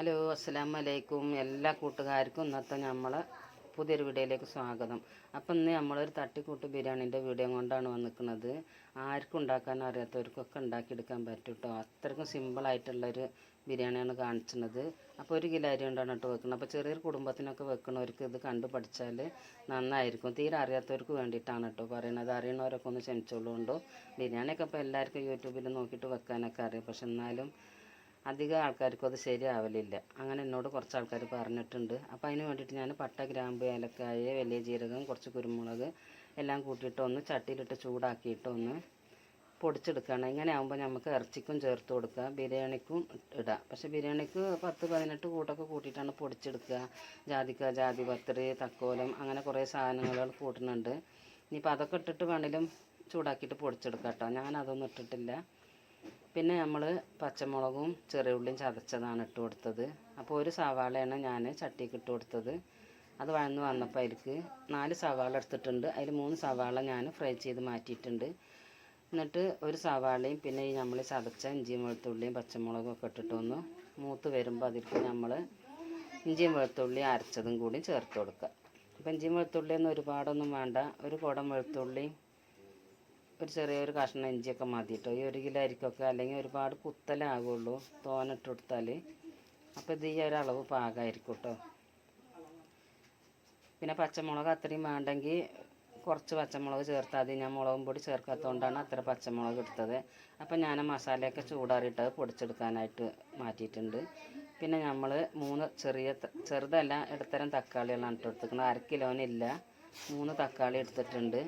Hello അസ്സലാമു അലൈക്കും എല്ലാ കൂട്ടുകാർക്കും ഇന്നത്തെ നമ്മൾ പുതിയൊരു വീഡിയോയിലേക്ക് സ്വാഗതം. അപ്പം ഇന്ന് നമ്മളൊരു തട്ടിക്കൂട്ട് ബിരിയാണീന്റെ വീഡിയോ കൊണ്ടാണ് വന്നിരിക്കുന്നത് ആർക്കും ഉണ്ടാക്കാൻ അറിയാത്തവർക്കൊക്കെ ഉണ്ടാക്കിയെടുക്കാൻ പറ്റും കേട്ടോ അത്രയ്ക്കും സിമ്പിളായിട്ടുള്ളൊരു ബിരിയാണിയാണ് കാണിച്ചിരുന്നത്. അപ്പോൾ ഒരു കിലോ അരി കൊണ്ടാണ് കേട്ടോ വെക്കുന്നത്. അപ്പോൾ ചെറിയൊരു കുടുംബത്തിനൊക്കെ വെക്കണവർക്ക് ഇത് കണ്ടു പഠിച്ചാൽ നന്നായിരിക്കും. തീരെ അറിയാത്തവർക്ക് വേണ്ടിയിട്ടാണ് കേട്ടോ പറയുന്നത്. അറിയണവരൊക്കെ ഒന്ന് ക്ഷമിച്ചോളുകൊണ്ടോ. ബിരിയാണിയൊക്കെ ഇപ്പോൾ എല്ലാവർക്കും യൂട്യൂബിൽ നോക്കിയിട്ട് വെക്കാനൊക്കെ അറിയാം. പക്ഷെ എന്നാലും അധികം ആൾക്കാർക്കും അത് ശരിയാവലില്ല. അങ്ങനെ എന്നോട് കുറച്ച് ആൾക്കാർ പറഞ്ഞിട്ടുണ്ട്. അപ്പോൾ അതിന് വേണ്ടിയിട്ട് ഞാൻ പട്ട ഗ്രാമ്പ് ഏലക്കായ വലിയ ജീരകം കുറച്ച് കുരുമുളക് എല്ലാം കൂട്ടിയിട്ട് ഒന്ന് ചട്ടിയിലിട്ട് ചൂടാക്കിയിട്ട് ഒന്ന് പൊടിച്ചെടുക്കണം. ഇങ്ങനെ ആകുമ്പോൾ നമുക്ക് ഇറച്ചിക്കും ചേർത്ത് കൊടുക്കുക ബിരിയാണിക്കും ഇടാം. പക്ഷെ ബിരിയാണിക്ക് പത്ത് പതിനെട്ട് കൂട്ടൊക്കെ കൂട്ടിയിട്ടാണ് പൊടിച്ചെടുക്കുക. ജാതിക്ക ജാതി പത്രി തക്കോലം അങ്ങനെ കുറേ സാധനങ്ങൾ കൂട്ടുന്നുണ്ട്. ഇനിയിപ്പോൾ അതൊക്കെ ഇട്ടിട്ട് വേണമെങ്കിലും ചൂടാക്കിയിട്ട് പൊടിച്ചെടുക്കാം കേട്ടോ ഞാൻ അതൊന്നും ഇട്ടിട്ടില്ല. പിന്നെ നമ്മൾ പച്ചമുളകും ചെറിയ ഉള്ളിയും ചതച്ചതാണ് ഇട്ട് കൊടുത്തത്. അപ്പോൾ ഒരു സവാളയാണ് ഞാൻ ചട്ടിക്ക് ഇട്ട് കൊടുത്തത്. അത് വഴന്ന് വന്നപ്പോൾ അതിലേക്ക് നാല് സവാള എടുത്തിട്ടുണ്ട്. അതിൽ മൂന്ന് സവാള ഞാൻ ഫ്രൈ ചെയ്ത് മാറ്റിയിട്ടുണ്ട്. എന്നിട്ട് ഒരു സവാളയും പിന്നെ ഈ നമ്മൾ ചതച്ച ഇഞ്ചിയും വെളുത്തുള്ളിയും പച്ചമുളകും ഒക്കെ ഇട്ടിട്ട് ഒന്ന് മൂത്ത് വരുമ്പോൾ അതിലേക്ക് നമ്മൾ ഇഞ്ചിയും വെളുത്തുള്ളിയും അരച്ചതും കൂടി ചേർത്ത് കൊടുക്കുക അപ്പം ഇഞ്ചിയും വെളുത്തുള്ളിയൊന്നും ഒരുപാടൊന്നും വേണ്ട. ഒരു കുടം വെളുത്തുള്ളിയും ഒരു ചെറിയൊരു കഷ്ണം ഇഞ്ചിയൊക്കെ മതി കേട്ടോ ഈ ഒരു കിലോ അരിക്കൊക്കെ അല്ലെങ്കിൽ ഒരുപാട് കുത്തലാകുള്ളൂ തോനിട്ട് അപ്പോൾ ഇത് ഈ ഒരളവ് പാകമായിരിക്കും കേട്ടോ പിന്നെ പച്ചമുളക് അത്രയും വേണ്ടെങ്കിൽ കുറച്ച് പച്ചമുളക് ചേർത്താൽ മതി. ഞാൻ മുളകും പൊടി ചേർക്കാത്തതുകൊണ്ടാണ് അത്ര പച്ചമുളക് എടുത്തത്. അപ്പം ഞാൻ മസാലയൊക്കെ ചൂടാറിയിട്ട് പൊടിച്ചെടുക്കാനായിട്ട് മാറ്റിയിട്ടുണ്ട്. പിന്നെ നമ്മൾ മൂന്ന് ചെറിയ ചെറുതല്ല ഇടത്തരം തക്കാളികളാണ് ഇട്ട് എടുത്തിരിക്കുന്നത് അര കിലോനില്ല. മൂന്ന് തക്കാളി എടുത്തിട്ടുണ്ട്.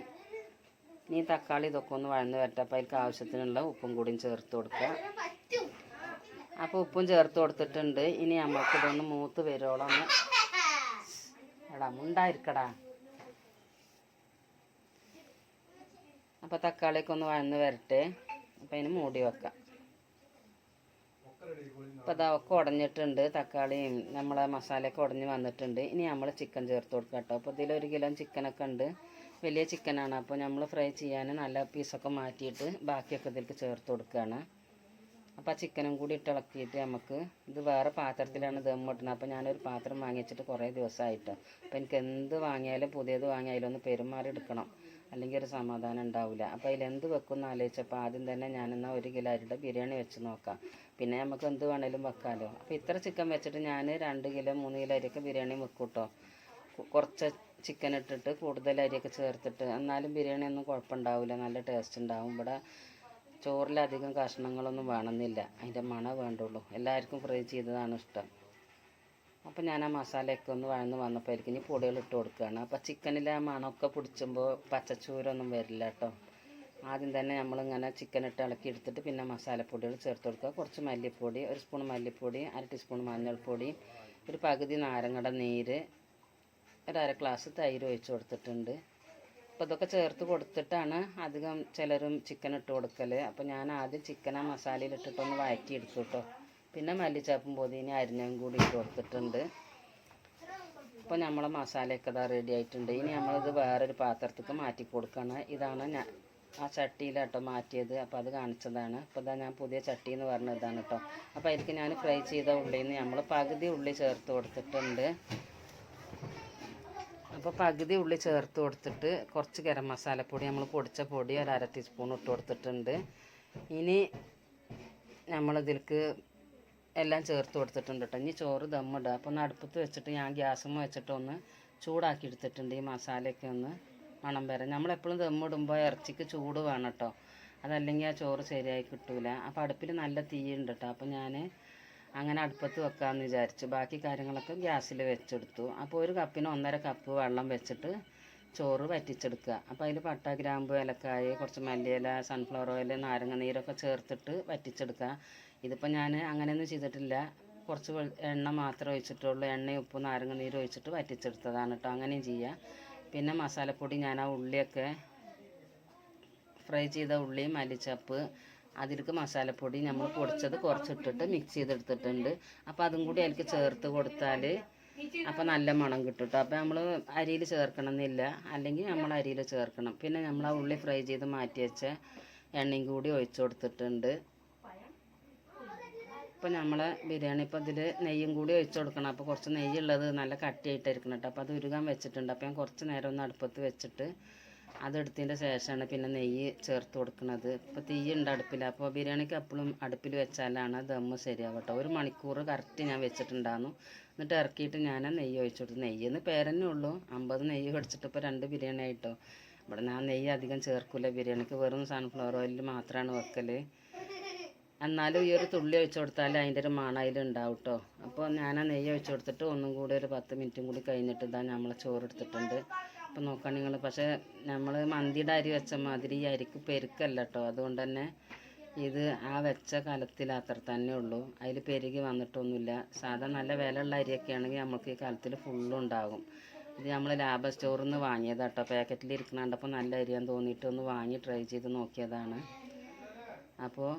ഇനി തക്കാളി ഇതൊക്കെ ഒന്ന് വഴന്ന് വരട്ടെ. അപ്പോൾ അതിലേക്ക് ആവശ്യത്തിനുള്ള ഉപ്പും കൂടിയും ചേർത്ത് കൊടുക്കുക അപ്പോൾ ഉപ്പും ചേർത്ത് കൊടുത്തിട്ടുണ്ട്. ഇനി നമുക്ക് ഇതൊന്ന് മൂത്ത് വരുവോളം എടാ മുണ്ടായിരിക്കടാ. അപ്പോൾ തക്കാളിയൊക്കെ ഒന്ന് വഴന്ന് വരട്ടെ. അപ്പോൾ അതിന് മൂടി വെക്കാം. അപ്പോൾ അതാ ഒക്കെ ഉടഞ്ഞിട്ടുണ്ട് തക്കാളിയും നമ്മളെ മസാലയൊക്കെ ഉടഞ്ഞ് വന്നിട്ടുണ്ട്. ഇനി നമ്മൾ ചിക്കൻ ചേർത്ത് കൊടുക്കാം കേട്ടോ. അപ്പോൾ ഇതിലൊരു കിലോ ചിക്കനൊക്കെ ഉണ്ട്. വലിയ ചിക്കനാണ് അപ്പോൾ നമ്മൾ ഫ്രൈ ചെയ്യാൻ നല്ല പീസൊക്കെ മാറ്റിയിട്ട് ബാക്കിയൊക്കെ ഇതിലേക്ക് ചേർത്ത് കൊടുക്കുകയാണ് അപ്പോൾ ആ ചിക്കനും കൂടി ഇട്ട് ഇളക്കിയിട്ട് നമുക്ക് ഇത് വേറെ പാത്രത്തിലാണ് ദം ഇടുന്നത്. അപ്പോൾ ഞാനൊരു പാത്രം വാങ്ങിച്ചിട്ട് കുറേ ദിവസമായിട്ടോ. അപ്പോൾ എനിക്ക് എന്ത് വാങ്ങിയാലും പുതിയത് വാങ്ങിയാലും ഒന്ന് പെരുമാറി എടുക്കണം. അല്ലെങ്കിൽ ഒരു സമാധാനം ഉണ്ടാവില്ല. അപ്പോൾ അതിലെന്ത് വെക്കുമെന്ന് ആലോചിച്ചപ്പോൾ ആദ്യം തന്നെ ഞാനെന്നാൽ ഒരു കിലോ അരിയുടെ ബിരിയാണി വെച്ച് നോക്കാം. പിന്നെ നമുക്ക് എന്ത് വേണേലും വെക്കാമല്ലോ അപ്പോൾ ഇത്ര ചിക്കൻ വെച്ചിട്ട് ഞാൻ രണ്ട് കിലോ മൂന്ന് കിലോ അരിയൊക്കെ ബിരിയാണി വെക്കും കേട്ടോ കുറച്ച് ചിക്കൻ ഇട്ടിട്ട് കൂടുതൽ അരിയൊക്കെ ചേർത്തിട്ട് എന്നാലും ബിരിയാണി ഒന്നും കുഴപ്പമുണ്ടാവില്ല നല്ല ടേസ്റ്റ് ഉണ്ടാവും. ഇവിടെ ചോറിലധികം കഷ്ണങ്ങളൊന്നും വേണമെന്നില്ല. അതിന്റെ മണം വേണ്ടുള്ളൂ. എല്ലാവർക്കും ഫ്രൈ ചെയ്തതാണ് ഇഷ്ടം. അപ്പോൾ ഞാൻ ആ മസാലയൊക്കെ ഒന്ന് വഴന്ന് വന്നപ്പോൾ ഇനി പൊടികൾ ഇട്ട് കൊടുക്കുകയാണ്. അപ്പോൾ ചിക്കനിൽ ആ മണമൊക്കെ പിടിച്ചുമ്പോൾ പച്ചച്ചൂരൊന്നും വരില്ല കേട്ടോ. ആദ്യം തന്നെ നമ്മളിങ്ങനെ ചിക്കൻ ഇട്ട് ഇളക്കി എടുത്തിട്ട് പിന്നെ മസാലപ്പൊടികൾ ചേർത്ത് കൊടുക്കുക. കുറച്ച് മല്ലിപ്പൊടി ഒരു സ്പൂൺ മല്ലിപ്പൊടി അര ടീസ്പൂൺ മഞ്ഞൾപ്പൊടി ഒരു പകുതി നാരങ്ങയുടെ നീര് ഒരു അര ഗ്ലാസ് തൈര് ഒഴിച്ച് കൊടുത്തിട്ടുണ്ട്. അപ്പോൾ ഇതൊക്കെ ചേർത്ത് കൊടുത്തിട്ടാണ് അധികം ചിലരും ചിക്കൻ ഇട്ട് കൊടുക്കൽ അപ്പോൾ ഞാൻ ആദ്യം ചിക്കൻ ആ മസാലയിൽ ഇട്ടിട്ടൊന്ന് വഴറ്റിയെടുത്തു കേട്ടോ. പിന്നെ മല്ലിച്ചപ്പും പൊതിന അരിഞ്ഞതും കൂടി ഇട്ട് കൊടുത്തിട്ടുണ്ട്. അപ്പോൾ നമ്മളെ മസാലയൊക്കെ ഇതാ റെഡി ആയിട്ടുണ്ട്. ഇനി നമ്മളിത് വേറൊരു പാത്രത്തേക്ക് മാറ്റി കൊടുക്കണം ഇതാണ് ഞാൻ ആ ചട്ടിയിലാട്ടോ മാറ്റിയത്. അപ്പോൾ അത് കാണിച്ചതാണ്. അപ്പോൾ ഇതാ ഞാൻ പുതിയ ചട്ടി എന്ന് പറഞ്ഞ ഇതാണ് കേട്ടോ അപ്പോൾ അതിലേക്ക് ഞാൻ ഫ്രൈ ചെയ്ത ഉള്ളിയിൽ നിന്ന് നമ്മൾ പകുതി ഉള്ളി ചേർത്ത് കൊടുത്തിട്ടുണ്ട്. അപ്പോൾ പകുതി ഉള്ളി ചേർത്ത് കൊടുത്തിട്ട് കുറച്ച് ഗരം മസാലപ്പൊടി നമ്മൾ പൊടിച്ച പൊടി ഒരു അര ടീസ്പൂൺ ഇട്ട് കൊടുത്തിട്ടുണ്ട്. ഇനി നമ്മൾ നമ്മളിതിലേക്ക് എല്ലാം ചേർത്ത് കൊടുത്തിട്ടുണ്ട് കേട്ടോ ഇനി ചോറ് ദമ്മിടുക. അപ്പോൾ ഒന്ന് അടുപ്പത്ത് വെച്ചിട്ട് ഞാൻ ഗ്യാസും വെച്ചിട്ട് ഒന്ന് ചൂടാക്കി എടുത്തിട്ടുണ്ട് ഈ മസാലയൊക്കെ ഒന്ന്. മണം വരെ നമ്മളെപ്പോഴും ദമ്മിടുമ്പോൾ ഇറച്ചിക്ക് ചൂട് വേണം കേട്ടോ അതല്ലെങ്കിൽ ആ ചോറ് ശരിയായി കിട്ടൂല. അപ്പോൾ അടുപ്പിൽ നല്ല തീയുണ്ട് കേട്ടോ അപ്പോൾ ഞാൻ അങ്ങനെ അടുപ്പത്ത് വെക്കാമെന്ന് വിചാരിച്ചു. ബാക്കി കാര്യങ്ങളൊക്കെ ഗ്യാസിൽ വെച്ചെടുത്തു. അപ്പോൾ ഒരു കപ്പിന് ഒന്നര കപ്പ് വെള്ളം വെച്ചിട്ട് ചോറ് വറ്റിച്ചെടുക്കുക. അപ്പോൾ അതിൽ പട്ട ഗ്രാമ്പ് ഏലക്കായ കുറച്ച് മല്ലിയില സൺഫ്ലവർ ഓയിൽ നാരങ്ങ നീരൊക്കെ ചേർത്തിട്ട് വറ്റിച്ചെടുക്കുക. ഇതിപ്പോൾ ഞാൻ അങ്ങനെയൊന്നും ചെയ്തിട്ടില്ല. കുറച്ച് എണ്ണ മാത്രം ഒഴിച്ചിട്ടുള്ളൂ. എണ്ണയും ഉപ്പും നാരങ്ങ നീരും ഒഴിച്ചിട്ട് വറ്റിച്ചെടുത്തതാണ് കേട്ടോ അങ്ങനെയും ചെയ്യുക. പിന്നെ മസാലപ്പൊടി ഞാൻ ആ ഉള്ളിയൊക്കെ ഫ്രൈ ചെയ്ത ഉള്ളി മല്ലിച്ചപ്പ് അതിലേക്ക് മസാലപ്പൊടി നമ്മൾ പൊടിച്ചത് കുറച്ചിട്ടിട്ട് മിക്സ് ചെയ്തെടുത്തിട്ടുണ്ട്. അപ്പോൾ അതും കൂടി അതിലേക്ക് ചേർത്ത് കൊടുത്താൽ അപ്പോൾ നല്ല മണം കിട്ടും കേട്ടോ അപ്പോൾ നമ്മൾ അരിയിൽ ചേർക്കണം എന്നില്ല അല്ലെങ്കിൽ നമ്മൾ അരിയിൽ ചേർക്കണം. പിന്നെ നമ്മൾ ആ ഉള്ളി ഫ്രൈ ചെയ്ത് മാറ്റി വെച്ച എണ്ണയും കൂടി ഒഴിച്ചു കൊടുത്തിട്ടുണ്ട്. ഇപ്പം നമ്മളെ ബിരിയാണി ഇപ്പോൾ ഇതിൽ നെയ്യും കൂടി ഒഴിച്ച് കൊടുക്കണം. അപ്പോൾ കുറച്ച് നെയ്യുള്ളത് നല്ല കട്ടിയായിട്ടായിരിക്കണം കേട്ടോ അപ്പോൾ അത് ഉരുകാൻ വെച്ചിട്ടുണ്ട്. അപ്പോൾ ഞാൻ കുറച്ച് നേരം ഒന്ന് അടുപ്പത്ത് വെച്ചിട്ട് അതെടുത്തതിന്റെ ശേഷമാണ് പിന്നെ നെയ്യ് ചേർത്ത് കൊടുക്കുന്നത് ഇപ്പോൾ തീയുണ്ട് അടുപ്പിൽ അപ്പോൾ ബിരിയാണിക്ക് എപ്പോഴും അടുപ്പിൽ വെച്ചാലാണ് ദമ്മ് ശരിയാവും കേട്ടോ ഒരു മണിക്കൂർ കറക്റ്റ് ഞാൻ വെച്ചിട്ടുണ്ടായിരുന്നു. എന്നിട്ട് ഇറക്കിയിട്ട് ഞാൻ നെയ്യ് ഒഴിച്ചു കൊടുത്തു. നെയ്യെന്ന് പേരന്നേ ഉള്ളൂ. അമ്പത് നെയ്യ് മേടിച്ചിട്ട് ഇപ്പോൾ രണ്ട് ബിരിയാണി ആയിട്ടോ ഇവിടെ ഞാൻ നെയ്യ് അധികം ചേർക്കില്ല ബിരിയാണിക്ക്. വെറും സൺഫ്ലവർ ഓയിൽ മാത്രമാണ് വെക്കൽ എന്നാലും ഈ ഒരു തുള്ളി ഒഴിച്ചു കൊടുത്താൽ അതിന്റെ ഒരു മണം ഉണ്ടാവും കേട്ടോ അപ്പോൾ ഞാൻ ആ നെയ്യ് ഒഴിച്ചു കൊടുത്തിട്ട് ഒന്നും കൂടി ഒരു പത്ത് മിനിറ്റും കൂടി കഴിഞ്ഞിട്ട് ഇതാ നമ്മൾ ചോറ് എടുത്തിട്ടുണ്ട്. അപ്പോൾ നോക്കാൻ നിങ്ങൾ. പക്ഷേ നമ്മൾ മന്തിയുടെ അരി വെച്ച മാതിരി ഈ അരിക്ക് പെരുക്കല്ല കേട്ടോ അതുകൊണ്ട് തന്നെ ഇത് ആ വെച്ച കലത്തിൽ അത്ര തന്നെ ഉള്ളൂ. അതിൽ പെരുകി വന്നിട്ടൊന്നുമില്ല. സാധാ നല്ല വിലയുള്ള അരിയൊക്കെ ആണെങ്കിൽ നമുക്ക് ഈ കലത്തിൽ ഫുള്ളും ഉണ്ടാകും. ഇത് നമ്മൾ ലാഭ സ്റ്റോറിൽ നിന്ന് വാങ്ങിയതാണ് കേട്ടോ പാക്കറ്റിൽ ഇരിക്കണണ്ടപ്പോൾ നല്ല അരിയാന്ന് തോന്നിയിട്ട് ഒന്ന് വാങ്ങി ട്രൈ ചെയ്ത് നോക്കിയതാണ്. അപ്പോൾ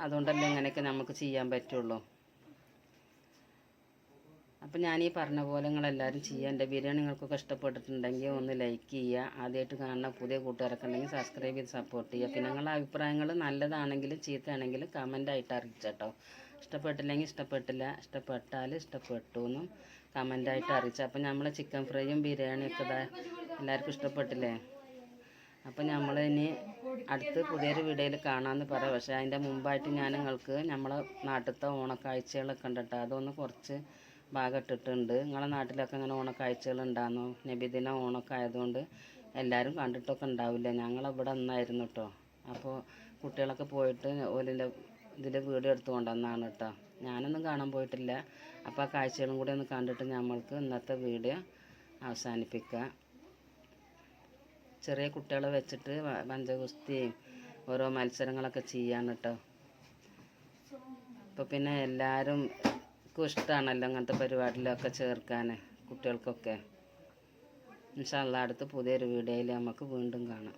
അതുകൊണ്ടല്ലേ ഇങ്ങനെയൊക്കെ നമുക്ക് ചെയ്യാൻ പറ്റുള്ളൂ. അപ്പം ഞാൻ ഈ പറഞ്ഞ പോലെ നിങ്ങളെല്ലാവരും ചെയ്യുക. എന്റെ ബിരിയാണി നിങ്ങൾക്കൊക്കെ ഇഷ്ടപ്പെട്ടിട്ടുണ്ടെങ്കിൽ ഒന്ന് ലൈക്ക് ചെയ്യുക. ആദ്യമായിട്ട് കാണുന്ന പുതിയ കൂട്ടുകാരൊക്കെ ഉണ്ടെങ്കിൽ സബ്സ്ക്രൈബ് ചെയ്ത് സപ്പോർട്ട് ചെയ്യുക. പിന്നെ നിങ്ങളുടെ അഭിപ്രായങ്ങൾ നല്ലതാണെങ്കിലും ചീത്തയാണെങ്കിലും കമന്റായിട്ട് അറിയിച്ചോ ഇഷ്ടപ്പെട്ടില്ലെങ്കിൽ ഇഷ്ടപ്പെട്ടില്ല. ഇഷ്ടപ്പെട്ടാൽ ഇഷ്ടപ്പെട്ടു എന്നും കമന്റായിട്ട് അറിയിച്ചു. അപ്പം നമ്മൾ ചിക്കൻ ഫ്രൈയും ബിരിയാണിയൊക്കെ എല്ലാവർക്കും ഇഷ്ടപ്പെട്ടില്ലേ? അപ്പം നമ്മൾ ഇനി അടുത്ത് പുതിയൊരു വീഡിയോയിൽ കാണാമെന്ന് പറയാം പക്ഷേ അതിന്റെ മുമ്പായിട്ട് ഞാൻ നിങ്ങൾക്ക് നമ്മളെ നാട്ടിലത്തെ ഓണക്കാഴ്ചകളൊക്കെ ഉണ്ട് കേട്ടോ അതൊന്ന് കുറച്ച് ഭാഗം ഇട്ടിട്ടുണ്ട്. നിങ്ങളെ നാട്ടിലൊക്കെ ഇങ്ങനെ ഓണക്കാഴ്ചകൾ ഉണ്ടാകുന്നു നബിദിന ഓണമൊക്കെ ആയതുകൊണ്ട് എല്ലാവരും കണ്ടിട്ടൊക്കെ ഉണ്ടാവില്ല. ഞങ്ങളിവിടെ നിന്നായിരുന്നു കേട്ടോ അപ്പോൾ കുട്ടികളൊക്കെ പോയിട്ട് ഓലിന്റെ ഇതിൽ വീഡിയോ എടുത്തു കൊണ്ടുവന്നാണ് കേട്ടോ ഞാനൊന്നും കാണാൻ പോയിട്ടില്ല. അപ്പോൾ ആ കാഴ്ചകളും കൂടി ഒന്ന് കണ്ടിട്ട് നമ്മൾക്ക് ഇന്നത്തെ വീഡിയോ അവസാനിപ്പിക്കാം. ചെറിയ കുട്ടികളെ വെച്ചിട്ട് പഞ്ചഗുസ്തിയും ഓരോ മത്സരങ്ങളൊക്കെ ചെയ്യാണ് കേട്ടോ ഇപ്പോൾ പിന്നെ എല്ലാവരും ഇഷ്ടമാണല്ലോ അങ്ങനത്തെ പരിപാടിയിലൊക്കെ ചേർക്കാൻ കുട്ടികൾക്കൊക്കെ. ഇൻഷാല്ല അടുത്ത് പുതിയൊരു വീഡിയോയിൽ നമുക്ക് വീണ്ടും കാണാം.